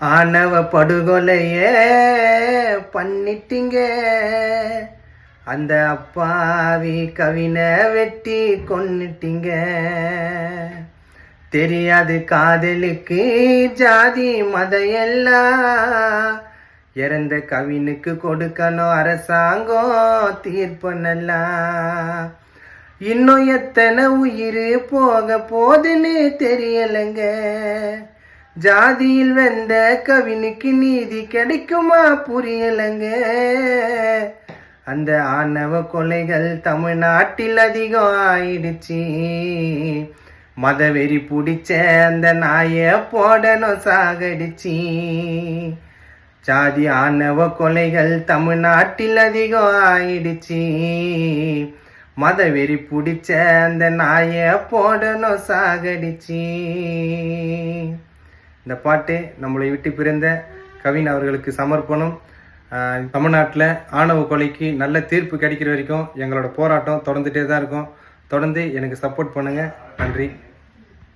ஆணவ படுகொலைய பண்ணிட்டீங்க. அந்த அப்பாவி கவினை வெட்டி கொன்னுட்டீங்க. தெரியாது காதலுக்கு ஜாதி மதையெல்லாம் எல்லாம். இறந்த கவினுக்கு கொடுக்கணும் அரசாங்கம் தீர்ப்பு நல்லா இன்னும் எத்தனை உயிர் போக போதுன்னு தெரியலைங்க. ஜாதியில் வெந்த கவினுக்கு நீதி கிடைக்குமா? புரியலங்க. அந்த ஆணவ கொலைகள் தமிழ்நாட்டில் அதிகம் ஆயிடுச்சு. மதவெறி பிடிச்ச அந்த நாயை போடணும் சாகடிச்சு. ஜாதி ஆணவ கொலைகள் தமிழ்நாட்டில் அதிகம் ஆயிடுச்சு. மதவெறி பிடிச்ச அந்த நாயை போடணும் சாகடிச்சு. இந்த பாட்டு நம்மளை விட்டு பிறந்த கவின் அவர்களுக்கு சமர்ப்பணம். தமிழ்நாட்டில் ஆணவ கொலைக்கு நல்ல தீர்ப்பு கிடைக்கிற வரைக்கும் எங்களோட போராட்டம் தொடர்ந்துகிட்டே தான் இருக்கும். தொடர்ந்து எனக்கு சப்போர்ட் பண்ணுங்கள் நன்றி.